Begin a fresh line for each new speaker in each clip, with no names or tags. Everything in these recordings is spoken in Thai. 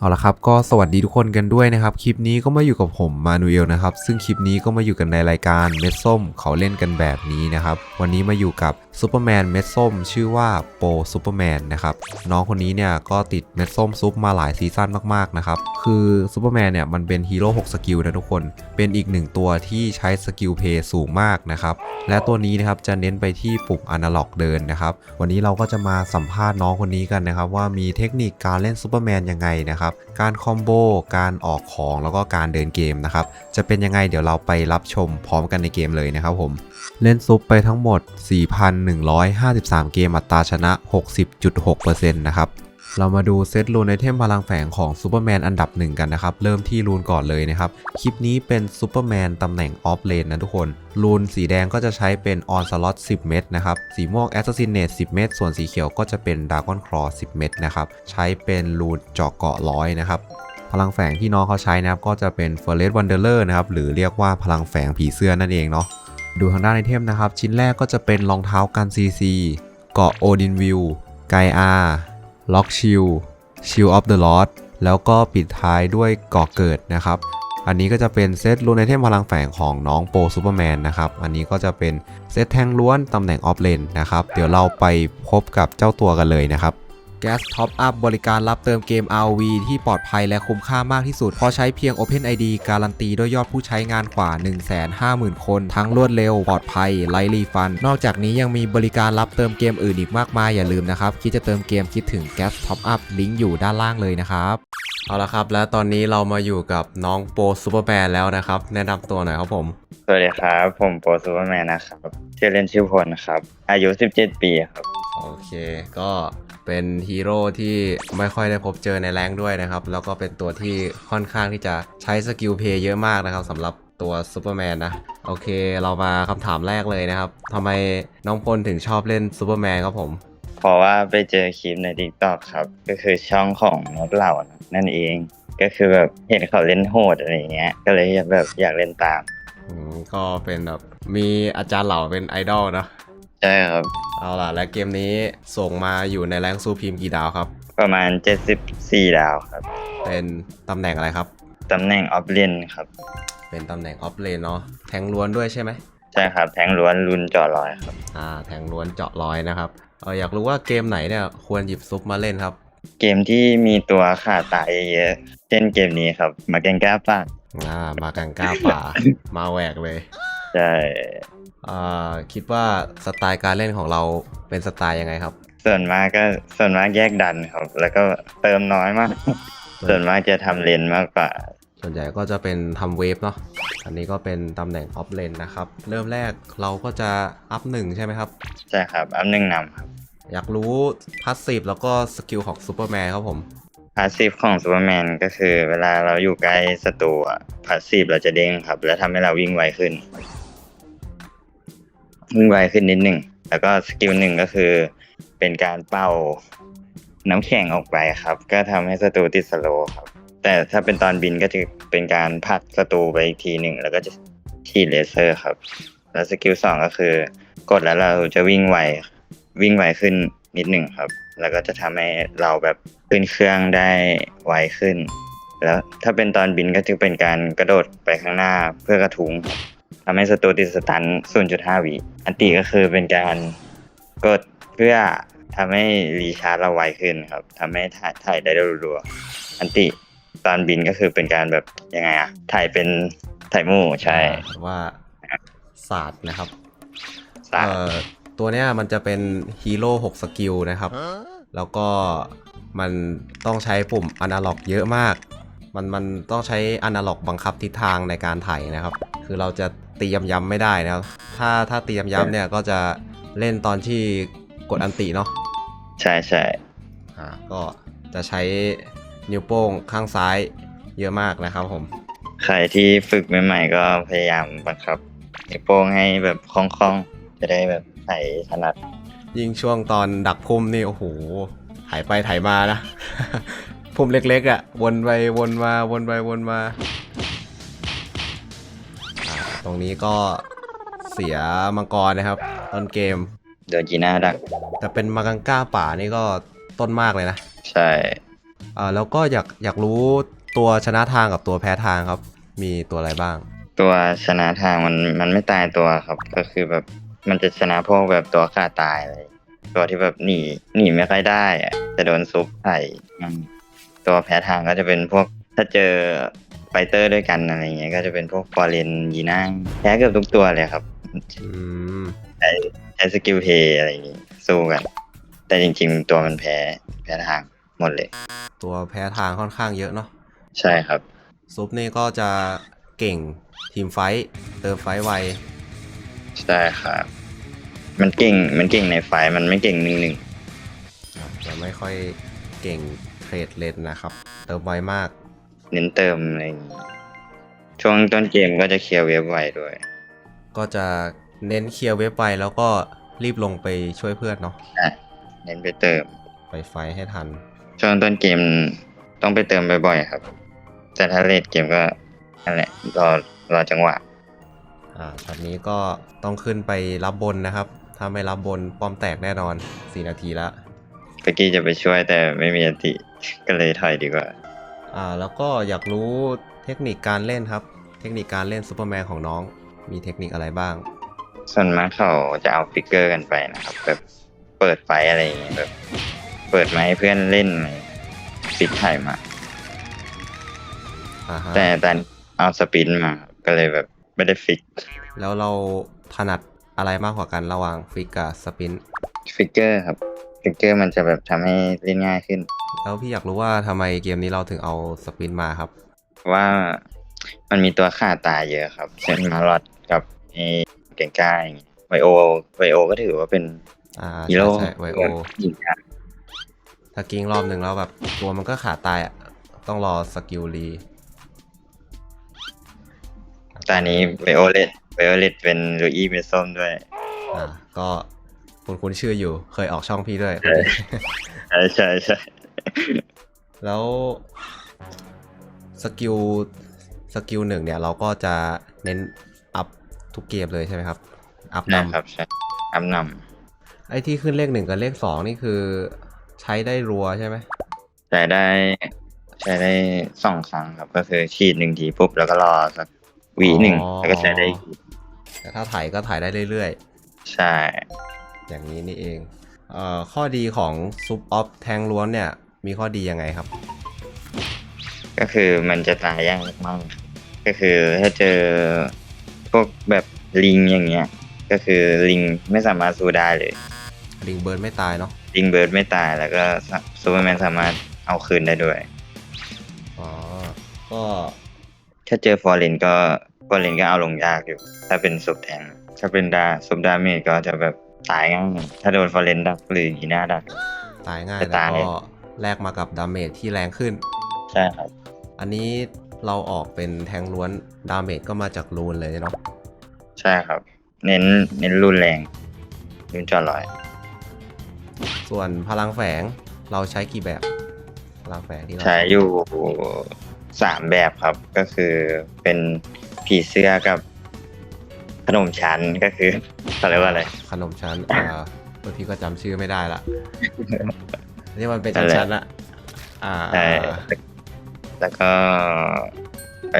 เอาละครับก็สวัสดีทุกคนกันด้วยนะครับ คลิปนี้ก็มาอยู่กับผมมานูเอลนะครับ ซึ่งคลิปนี้ก็มาอยู่กันในรายการเม็ดส้มเขาเล่นกันแบบนี้นะครับ วันนี้มาอยู่กับซูเปอร์แมนเม็ดส้มชื่อว่าโปซูเปอร์แมนนะครับ น้องคนนี้เนี่ยก็ติดเม็ดส้มซุปมาหลายซีซั่นมากๆนะครับ คือซูเปอร์แมนเนี่ยมันเป็นฮีโร่6สกิลนะทุกคน เป็นอีกหนึ่งตัวที่ใช้สกิลเพย์สูงมากนะครับ และตัวนี้นะครับจะเน้นไปที่ปุ่มอนาล็อกเดินนะครับ วันนี้เราก็จะมาสัมภาษณ์น้องคนนี้กันนะครับว่ามีเทคนิคการเล่นซูเปอร์แมนยังไงนะครับการคอมโบการออกของแล้วก็การเดินเกมนะครับจะเป็นยังไงเดี๋ยวเราไปรับชมพร้อมกันในเกมเลยนะครับผมเล่นซุปไปทั้งหมด 4,153 เกมอัตราชนะ 60.6%นะครับ เรามาดูเซตรูนไอเทมพลังแฝงของซูเปอร์แมนอันดับหนึ่งกันนะครับ เริ่มที่รูนก่อนเลยนะครับ คลิปนี้เป็นซูเปอร์แมนตำแหน่งออฟเลนนะทุกคน รูนสีแดงก็จะใช้เป็นออนสล็อต10 เม็ดนะครับ สีม่วงแอสซัสซินเนต10 เม็ดส่วนสีเขียวก็จะเป็นดากอนครอ10 เม็ดนะครับ ใช้เป็นรูนเจาะเกาะร้อยนะครับพลังแฝงที่น้องเขาใช้นะครับก็จะเป็นเฟเรสวันเดอร์เลอร์นะครับหรือเรียกว่าพลังแฝงผีเสื้อนั่นเองเนาะดูทางด้านไอเทมนะครับ ชิ้นแรกก็จะเป็นรองเท้ากันซีซีเกาะโอดินวิวไกอา ล็อกชิลชิลออฟเดอะลอสแล้วก็ปิดท้ายด้วยเกาะเกิดนะครับ อันนี้ก็จะเป็นเซตรูนไอเทมพลังแฝงของน้องโปซูเปอร์แมนนะครับ อันนี้ก็จะเป็นเซตแทงล้วนตำแหน่งออฟเลนนะครับ เดี๋ยวเราไปพบกับเจ้าตัวกันเลยนะครับ Gas Top Up บริการรับเติมเกม RV ที่ปลอดภัยและคุ้มค่ามากที่สุด เพราะใช้เพียง OpenID การันตีด้วยยอดผู้ใช้งานกว่า 150,000 คน ทั้งรวดเร็ว ปลอดภัยไร้รีฟัน นอกจากนี้ยังมีบริการรับเติมเกมอื่นอีกมากมาย อย่าลืมนะครับ คิดจะเติมเกมคิดถึง Gas Top Up ลิงก์อยู่ด้านล่างเลยนะครับเอาละครับ และตอนนี้เรามาอยู่กับน้องโปซูเปอร์แมนแล้วนะครับ แนะนำตัวหน่อยครับผม
สวัสดีครับ ผมโปรซูเปอร์แมนนะครับชื่อเล่นชื่อพลครับ อายุ 17 ปีครับ
โอเค ก็ เป็นฮีโร่ที่ไม่ค่อยได้พบเจอในแรงค์ด้วยนะครับ แล้วก็เป็นตัวที่ค่อนข้างที่จะใช้สกิลเพย์เยอะมากนะครับสำหรับตัวซูเปอร์แมนนะ โอเคเรามาคำถามแรกเลยนะครับทำไมน้องพลถึงชอบเล่นซูเปอร์แมนครับผม
เพราะว่าไปเจอคลิปใน t ิ k t o k ครับ ก็คือช่องของนกเหล่านั่นเอง ก็คือแบบเห็นเขาเล่นโหดอะไรอย่างเงี้ย ก็เลยแบบอยากเล่นตาม
อืมก็เป็นแบบมีอาจารย์เหล่าเป็นไอดอลเนอะ
ใช่ครับ
เอาล่ะ และเกมนี้ส่งมาอยู่ในแรงค์ซูพรีมกี่ดาวครับ
ประมาณ 74 ดาวครับ
เป็นตำแหน่งอะไรครับ
ตำแหน่งออฟเลนครับ
เป็นตำแหน่งออฟเลนเนาะแทงล้วนด้วยใช่ไหม
ใช่ครับ แทงล้วนรุนจอดลอยครับ
อ่าแทงล้วนเจาะร้อยนะครับเอออยากรู้ว่าเกมไหนเนี่ยควรหยิบซุปมาเล่นครับ
เกมที่มีตัวขาดตายเยอะๆเช่นเกมนี้ครับมาเกนก้าปาก
อ่ามากังก้าป่า มาแหวกเลย
ใช่
อ่า คิดว่าสไตล์การเล่นของเราเป็นสไตล์ยังไงครับ
ส่วนมากก็ส่วนมากแยกดันครับ แล้วก็เติมน้อยมาก ส่วนมากจะทำเลนมากกว่า
ส่วนใหญ่ก็จะเป็นทำเวฟเนาะอันนี้ก็เป็นตำแหน่งออฟเลนนะครับ เริ่มแรกเราก็จะอัพหนึ่งใช่ไหมครับ
ใช่ครับ อันหนึ่งนำครับ
อยากรู้พาสซีฟแล้วก็สกิลของซูเปอร์แมนครับผม
พาสซีฟของซูเปอร์แมนก็คือ เวลาเราอยู่ใกล้ศัตรูพาสซีฟเราจะเด้งครับ แล้วทำให้เราวิ่งไวขึ้น วิ่งไวขึ้นนิดหนึ่ง แล้วก็สกิลหนึ่งก็คือ เป็นการเป่าน้ำแข็งออกไปครับ ก็ทำให้ศัตรูติดสโลครับ แต่ถ้าเป็นตอนบินก็จะเป็นการผลักศัตรูไปอีกทีหนึ่ง แล้วก็จะฉีดเลเซอร์ครับ แล้วสกิลสองก็คือ กดแล้วเราจะวิ่งไววิ่งไวขึ้นนิดหนึ่งครับ แล้วก็จะทำให้เราแบบขึ้นเครื่องได้ไวขึ้น แล้วถ้าเป็นตอนบินก็จะเป็นการกระโดดไปข้างหน้าเพื่อกระทุง ทำให้ศัตรูติดสตัน 0.5 วิอันติก็คือเป็นการกดเพื่อทำให้รีชาร์จเราไวขึ้นครับทำให้ถ่ายถ่ายได้รัวๆอันติตอนบินก็คือเป็นการแบบยังไงอะถ่ายเป็นถ่ายหมู่ใช่
หรือว่าศาสตร์นะครับ
สา
เอ่อตัวเนี้ยมันจะเป็นฮีโร่6สกิลนะครับ แล้วก็มันต้องใช้ปุ่มอนาล็อกเยอะมาก มันมันต้องใช้อนาล็อกบังคับทิศทางในการถ่ายนะครับ คือเราจะ ตีย้ำๆไม่ได้นะครับถ้าถ้าตีย้ำๆเนี่ยก็จะเล่นตอนที่กดอันติเนาะ
ใช่ใช่
อ่าก็จะใช้นิ้วโป้งข้างซ้ายเยอะมากนะครับผม
ใครที่ฝึกใหม่ๆก็พยายามบังคับนิ้วโป้งให้แบบคล่องๆ จะได้แบบใส่ถนัด
ยิ่งช่วงตอนดักพุ่มนี่โอ้โหถ่ายไปถ่ายมานะ พุ่มเล็กๆอะ่ะ วนไปวนมาวนไปวนมาอ่า ตรงนี้ก็เสียมังกรนะครับ ต้นเกม
โดนจีน่าดัก
แต่เป็นมากังก้าป่านี่ก็ต้นมากเลยนะ
ใช่
ออ่าแล้วก็อยากอยากรู้ตัวชนะทางกับตัวแพ้ทางครับ มีตัวอะไรบ้าง
ตัวชนะทางมันมันไม่ตายตัวครับ ก็คือแบบมันจะชนะพวกแบบตัวฆ่าตายอะไรตัวที่แบบหนีหนีไม่ค่อยได้อะจะโดนซุปใส่อืมตัวแพ้ทางก็จะเป็นพวกถ้าเจอ ไฟเตอร์ด้วยกันอะไรเงี้ยก็จะเป็นพวกฟอร์เรนยีน่าแพ้เกือบทุกตัวเลยครับ
อืม
ใช้ใช้สกิลเพย์อะไรอย่างงี้สู้กัน แต่จริงๆ ตัวมันแพ้แพ้ทางหมดเลย
ตัวแพ้ทางค่อนข้างเยอะเนาะ
ใช่ครับ
ซุปนี่ก็จะเก่งทีมไฟท์เติมไฟท์ไว
ใช่ครับ มันเก่งมันเก่งในไฟล์มันไม่เก่งหนึ่งหนึ่ง
อะจะไม่ค่อยเก่งเทรดเลนนะครับ เติมไวมาก
เน้นเติมอะไรอย่างงี้ช่วงต้นเกมก็จะเคลียร์เวฟไวด้วย
ก็จะเน้นเคลียร์เว็บไปแล้วก็รีบลงไปช่วยเพื่อนเนาะ
เน้นไปเติม
ไปไฟท์ให้ทัน
ช่วงต้นเกมต้องไปเติมบ่อยๆครับ แต่ถ้าเลดเกมก็นั่นแหละรอรอจังหวะ
อ่าช็อตนี้ก็ต้องขึ้นไปรับบนนะครับ ถ้าไม่รับบนป้อมแตกแน่นอน 4 นาทีละ
เมื่อกี้จะไปช่วยแต่ไม่มีอติ ก็เลยถอยดีกว่า
อ่าแล้วก็อยากรู้เทคนิคการเล่นครับ เทคนิคการเล่นซูเปอร์แมนของน้อง มีเทคนิคอะไรบ้าง
ส่วนมากเขาจะเอาฟิกเกอร์กันไปนะครับแบบเปิดไฟอะไรอย่างเงี้ยแบบเปิดมาให้เพื่อนเล่นอะไรฟิกไถ่มา
อ่าฮะ
แต่ตอนเอาสปินมาก็เลยแบบไม่ได้ฟิก
แล้วเราถนัดอะไรมากกว่ากันระหว่างฟิกกับสปิน
ฟิกเกอร์ครับ ฟิกเกอร์มันจะแบบทำให้เล่นง่ายขึ้น
แล้วพี่อยากรู้ว่าทำไมเกมนี้เราถึงเอาสปินมาครับ
เพราะว่ามันมีตัวฆ่าตายเยอะครับเช่นมาลอดกับไอ้เก่งกล้าอย่างงี้ไวโอไวโอก็ถือว่าเป็น
อ่า
ฮี
ใช่
โร่
ใช่ไวโอ
ยิงยาก
ถ้ากิ้งรอบหนึ่งแล้วแบบตัวมันก็ขาดตายอะ ต้องรอสกิลรี
ตอนนี้ไวโอเลตไวโอเลตเป็นลูอี้เมส้มด้วย
อ่าก็ คุณคุณชื่ออยู่ เคยออกช่องพี่ด้วย
ใช่ใช่ใช่ใช่
แล้วสกิลสกิลหนึ่งเนี่ยเราก็จะเน้นอัพทุกเกมเลยใช่ไหมครับ อัพ
นะ
นำ
ครับใช่อำน
ไอ้ที่ขึ้นเลขหนึ่งกับเลขสองนี่คือ ใช้ได้รัวใช่ไหมำ
ใช้ได้ใช้ได้สองครั้งครับ ก็คือฉีดหนึ่งทีปุ๊บแล้วก็รอสักวีหนึ่งแล้วก็ใช้ได้อีก
แต่ถ้าถ่ายก็ถ่ายได้เรื่อย
ใช่
ๆ อย่างนี้นี่เองเอ่อข้อดีของซุปออฟแทงล้วนเนี่ย มีข้อดียังไงครับ
ก็คือมันจะตายยากมากๆก็คือถ้าเจอพวกแบบลิงอย่างเงี้ย ก็คือลิงไม่สามารถสู้ได้เลย
ลิงเบิร์นไม่ตายเนาะ
ลิงเบิร์ดไม่ตายแล้วก็ซูเปอร์แมนสามารถเอาคืนได้ด้วย
อ๋อก็
ถ้าเจอฟอร์เรนก็ฟอร์เรนก็เอาลงยากอยู่ ถ้าเป็นซุปแทงถ้าเป็นดาซุปดาเมจก็จะแบบ ตายง่ายถ้าโดนฟอร์เรนดักหรืออีน่าดัก
ตายง่าย
จะ
แล้ว
ตาย
ก็แลกมากับดาเมจที่แรงขึ้น
ใช่ครับ
อันนี้เราออกเป็นแทงล้วนดาเมจก็มาจากรูนเลยเนาะ
ใช่ครับ เน้นเน้นรุนแรงรุนจอลอย
ส่วนพลังแฝงเราใช้กี่แบบ พลังแฝงที่เรา
ใช้อยู่สามแบบครับ ก็คือเป็นผีเสื้อกับข นมชั้นก็คือเขาเรียกว่าอะไร
ขนมชั้นอ่าเออพี่ก็จำชื่อไม่ได้ละ นี่มันเป็น
นั่นแหละ
ชั้นๆละอ่า
ใช่แล้วก็ไอ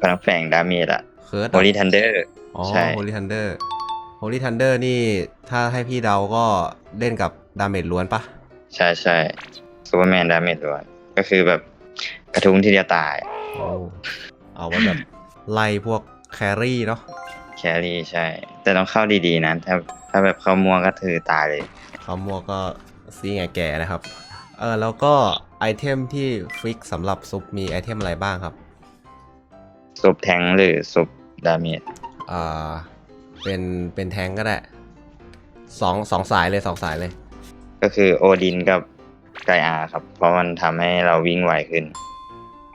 พลังแฝงดาเมจอะ
เคิร์ด
โฮลี่ทันเดอร์
อ๋อ
ใช่
โฮลี่ทันเดอร์โฮลี่ทันเดอร์นี่ถ้าให้พี่เดาก็เล่นกับดาเมจล้วนปะ
ใช่ใช่ซูเปอร์แมนดาเมจล้วนก็คือแบบกระทุ้งที่เดียวตาย
โอ้เอาไว้แบบ ไล่พวกแครี่เนาะ
แครี่ใช่ แต่ต้องเข้าดีๆนะ ถ้าถ้าแบบเข้ามัวก็ถือตายเลย
เขามัวก็ซีไงแก่นะครับ เออแล้วก็ไอเทมที่ฟิกสำหรับซุปมีไอเทมอะไรบ้างครับ
ซุปแทงค์หรือซุปดาเมจ
อ่าเป็นเป็นแทงก็ได้สองสองสายเลยสองสายเลย
ก็คือโอดินกับไกอาครับ เพราะมันทำให้เราวิ่งไวขึ้น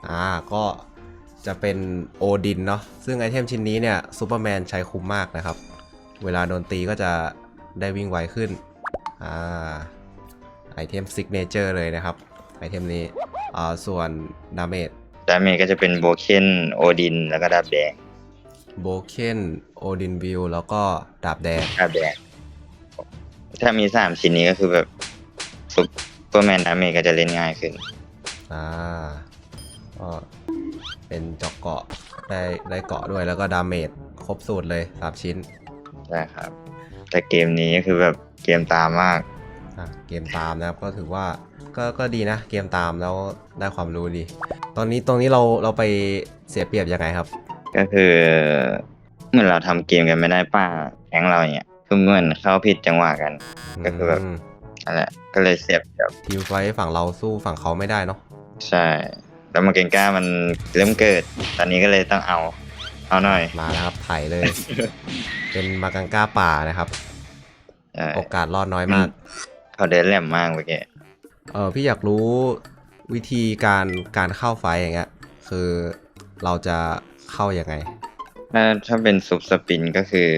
อ่าก็ จะเป็นโอดินเนาะซึ่งไอเทมชิ้นนี้เนี่ยซูเปอร์แมนใช้คุ้มมากนะครับ เวลาโดนตีก็จะได้วิ่งไวขึ้นอ่าไอเทมซิกเนเจอร์เลยนะครับ ไอเทมนี้อ่าส่วนดาเมจ
ดาเมจก็จะเป็นโบเคนโอดินแล้วก็ดาบแดง
โบเคนโอดินวิวแล้วก็ดาบแดง
ดาบแดงถ้ามีสามชิ้นนี้ก็คือแบบซุปเปอร์แมนดาเมจก็จะเล่นง่ายขึ้น
อ่า ก็เป็นเจาะเกาะได้ได้เกาะด้วยแล้วก็ดาเมจครบสูตรเลยสามชิ้น
ใช่ครับ แต่เกมนี้คือแบบเกมตามมาก
อะเกมตามนะครับก็ถือว่าก็ก็ดีนะเกมตามแล้วได้ความรู้ดี ตอนนี้ตรงนี้เราเราไปเสียเปรียบยังไงครับ
ก็คือเหมือนเราทำเกมกันไม่ได้ป้าแทงเราอย่างเงี้ยคือเหมือนเข้าผิดจังหวะกัน ก็คือแบบ
ม
นั่นแหละก็เลยเสียบแบบ
ทีมไฟท์ฝั่งเราสู้ฝั่งเขาไม่ได้เนาะ
ใช่ แล้วมาเกงก้ามันเริ่มเกิด ตอนนี้ก็เลยต้องเอา เอาหน่อย
มาแล้วครับไถเลย เป็นมากังก้าป่านะครับ
ใช่
โอกาสรอดน้อยมาก
เขาเดินแหลมมากเมื่อกี้
เออพี่อยากรู้วิธีการการเข้าไฟท์อย่างเงี้ยคือเราจะเข้ายังไง
ถ้าถ้าเป็นซุปสปินก็คือ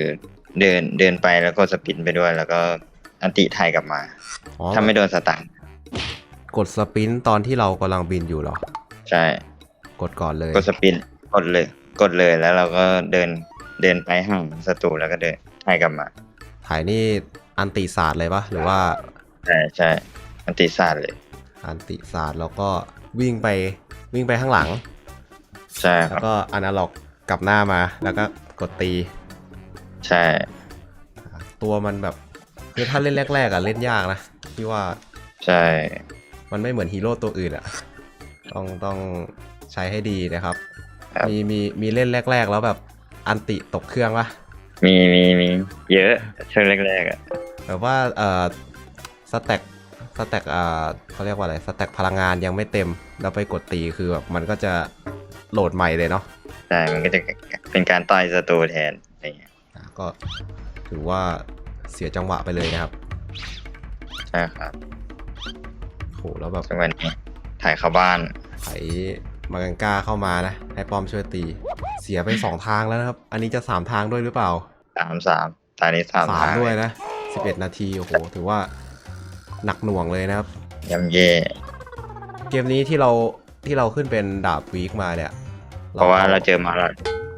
เดินเดินไปแล้วก็สปินไปด้วย แล้วก็อันติไทยกลับมา
อ๋อ
ถ้าไม่โดนสตาร์ท
กดสปรินต์ตอนที่เรากำลังบินอยู่เหรอ
ใช่
กดก่อนเลย
กดสปินกดเลย กดเลยแล้วเราก็เดินเดินไปห่างศัตรูแล้วก็เดินไทยกลับมา
ถ่ายนี่อันติศาสตร์เลยปะหรือว่า
ใช่ใช่อันติศาสตร์เลย
อันติศาสตร์แล้วก็วิ่งไปวิ่งไปข้างหลัง
ใช่ค
แล้
รับ
วก็อนาล็อกกลับหน้ามา แล้วก็กดตี
ใช่
ตัวมันแบบคือถ้าเล่นแรกๆอะเล่นยากนะพี่ว่า
ใช่
มันไม่เหมือนฮีโร่ตัวอื่นอะ ต้องต้องใช้ให้ดีนะครับ
ครับ
มีมีมีเล่นแรก ๆ แล้วแบบอันติตกเครื่องปะ
มีมีมีเยอะช่วงแรกๆอะ
แบบว่าเอ่อสแต็กสแต็กอ่าเขาเรียกว่าอะไรสแต็กพลังงานยังไม่เต็มแล้วไปกดตีคือแบบมันก็จะโหลดใหม่เลยเนาะ
ใช่มันก็จะเป็นการต่อยศัตรูแทนอะไรเงี้ย
อะก็ถือว่าเสียจังหวะไปเลยนะครับ
ใช่ครับ
โหแล้วแบบ
จังหวะนี้ ถ่ายเข้าบ้าน
ไถมากังก้าเข้ามานะ ให้ป้อมช่วยตี เสียไป2ทางแล้วนะครับ อันนี้จะ3ทางด้วยหรือเปล่า
สามสามตอนนี้สาม
สาม
ทาง
ด้วยนะ11นาทีโอ้โหถือว่าหนักหน่วงเลยนะครับ
ยำเย่
เกมนี้ที่เราที่เราขึ้นเป็นดาบวีคมาเนี่ย
เพราะว่าเราเจอมาแล้ว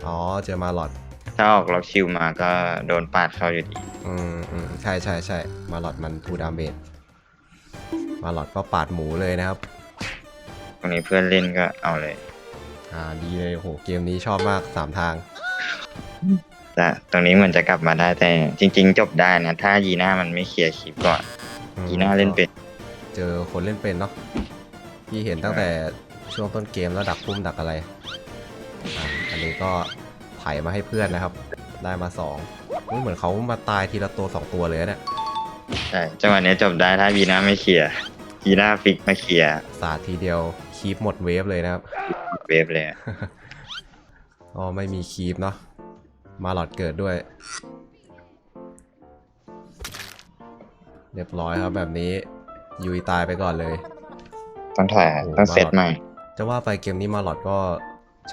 อ๋อเจอมาหลอด
ถ้าออกล็อกชิวมาก็โดนปาดเข้าอยู่ดี
อืมอืมใช่ใช่ใช่มาหลอดมันทูดาเมจมาหลอดก็ปาดหมูเลยนะครับ
ตรงนี้เพื่อนเล่นก็เอาเลย
อ่าดีเลยโอ้โหเกมนี้ชอบมาก3ทาง
แต่ตรงนี้เหมือนจะกลับมาได้แต่จริง ๆ จบได้นะ ถ้ายีน่ามันไม่เคลียร์คลิปก่อน
อืม
ยีน่าเล่นเป็น
เจอคนเล่นเป็นเนาะพี่เห็นตั้งแต่ช่วงต้นเกมแล้วดักพุ่มดักอะไรอะอันนี้ก็ไถมาให้เพื่อนนะครับ ได้มาสองเฮ้ยเหมือนเขามาตายทีละตัวสองตัวเลยนะเนี่ย
ใช่จังหวะนี้จบได้ถ้ายีน่าไม่เคลียร์ยีน่าฟิกมาเคลียร์
สาดทีเดียว คีปหมดเวฟเลยนะครับ
เวฟเลยอะ
ก็ไม่มีคีปเนาะมาหลอดเกิดด้วย เรียบร้อยครับแบบนี้ยุยตายไปก่อนเลย
ต้องถ่าย
โอ้
ต้องเซต
มาหลอด
ใหม่
จะว่าไปเกมนี้มาหลอดก็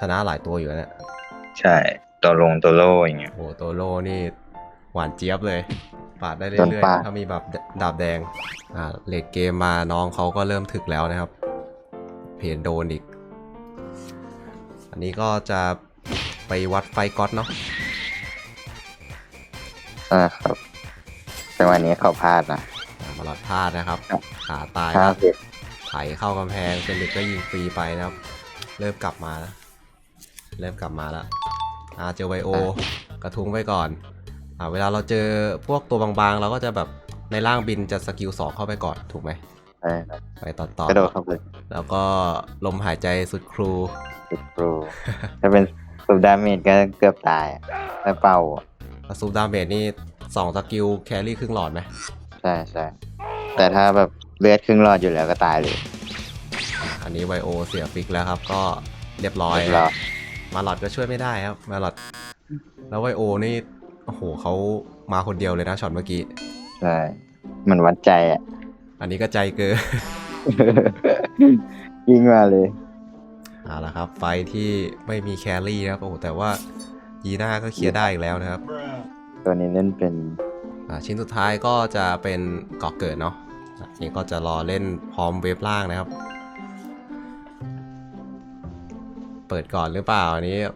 ชนะหลายตัวอยู่นะเนี่ย
ใช่ ตัวลงตัวโล่อย่างเงี้ย
โอ้โหตัวโลนี่หวานเจี๊ยบเลย ปาดได้
โด
เรื่
น
อย
ปาด
ๆถ้ามีแบบดาบแดงอ่าเลดเกมมาน้องเขาก็เริ่มถึกแล้วนะครับ เพนโดนอีก อันนี้ก็จะไปวัดไฟก๊อตเนาะ
ใช่ครับจังหวะนี้เขาพลาดนะ
อ่ามาหลอดพลาดนะครับ
ครับ
ขาตาย
ห้า
ครับ
สิบ
ไถเข้ากำแพงเป็นเด็กก็ยิงฟรีไปนะครับ เริ่มกลับมาแล้วเริ่มกลับมาแล้วอ่าเจอไวโอกระทุ้งไว้ก่อนอ่าเวลาเราเจอพวกตัวบางๆ เราก็จะแบบในร่างบินจะสกิลสองเข้าไปก่อนถูกไหม
ใช่ครับ
ไปต่อต่อก
ระโดดเข้าไป
แล้วก็ลมหายใจสุดครู
ติดครู ถ้าเป็นสูบดาเมจก็เกือบตายอะแต่เป่าอะ
แล้วซูปดาเมจนี่สองสกิลแครี่ครึ่งหลอดไหม
ใช่ใช่แต่ถ้าแบบเลือดครึ่งหลอดอยู่แล้วก็ตายเลย
อันนี้ไวโอเสียฟิกแล้วครับ ก็เรียบร้อย
เรียบร้อย
มาหลอดก็ช่วยไม่ได้ครับ มาหลอด แล้วไวโอนี่โอ้โหเขามาคนเดียวเลยนะช็อตเมื่อกี้
ใช่ มันวัดใจอะ
อันนี้ก็ใจเกิน
ยิงมาเลย
เอาละครับไฟที่ไม่มีแครี่นะครับโอ้โหแต่ว่ายีน่าก็เคลียร์ได้อีกแล้วนะครับ
ตัวนี้เล่นเป็น
อ่าชิ้นสุดท้ายก็จะเป็นเกาะเกิดเนาะอะนี่ก็จะรอเล่นพร้อมเวฟล่างนะครับ เปิดก่อนหรือเปล่าอันนี้อะ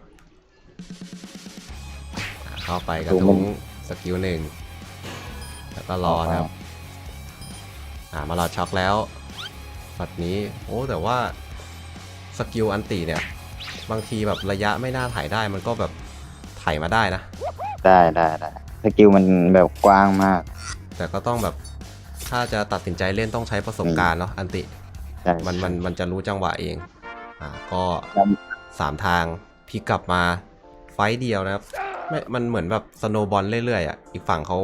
เข้าไปกระทุ้งสกิลหนึ่งแล้วก็รอนะครับ อ่ามาหลอดช็อกแล้วช็อตนี้โอ้แต่ว่าสกิลอันติเนี่ย บางทีแบบระยะไม่น่าถ่ายได้มันก็แบบถ่ายมาได้นะ
ได้ได้ได้สกิลมันแบบกว้างมาก
แต่ก็ต้องแบบถ้าจะตัดสินใจเล่นต้องใช้ประสบการณ์เนาะอันติ
ใช่
มันมันมันจะรู้จังหวะเองอ่าก็
ครับ
สามทางพลิกกลับมาไฟต์เดียวนะครับไม่มันเหมือนแบบสโนบอลเรื่อยๆอะอีกฝั่งเขา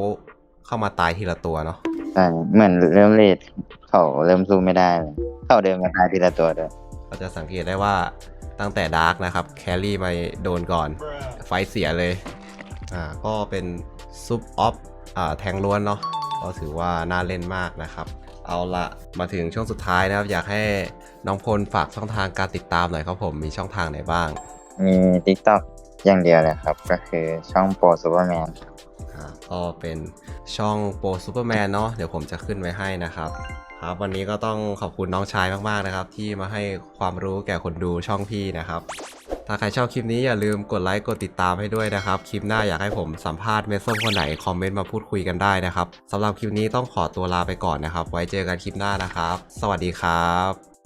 เข้ามาตายทีละตัวเนาะ
ใช่เหมือนเริ่มเลทเขาเริ่มสู้ไม่ได้เลยเขาเดินมาตายทีละตัวด้วย
เราจะสังเกตได้ว่าตั้งแต่ดาร์กนะครับ แครี่มาโดนก่อน ไฟต์เสียเลย อ่า ก็เป็นซุปออฟอ่าแทงล้วนเนาะก็ถือว่าน่าเล่นมากนะครับ เอาละมาถึงช่วงสุดท้ายนะครับ อยากให้น้องพลฝากช่องทางการติดตามหน่อยครับผมมีช่องทางไหนบ้าง
มี TikTok อย่างเดียวเลยครับ ก็คือช่องโปรซูเปอร์แมน
อ่า ก็เป็นช่องโปรซูเปอร์แมนเนาะเดี๋ยวผมจะขึ้นไว้ให้นะครับ ครับ วันนี้ก็ต้องขอบคุณน้องชายมากๆนะครับ ที่มาให้ความรู้แก่คนดูช่องพี่นะครับ ถ้าใครชอบคลิปนี้อย่าลืมกดไลค์กดติดตามให้ด้วยนะครับ คลิปหน้าอยากให้ผมสัมภาษณ์เมสส้มคนไหนคอมเมนต์มาพูดคุยกันได้นะครับสำหรับคลิปนี้ต้องขอตัวลาไปก่อนนะครับ ไว้เจอกันคลิปหน้านะครับ สวัสดีครับ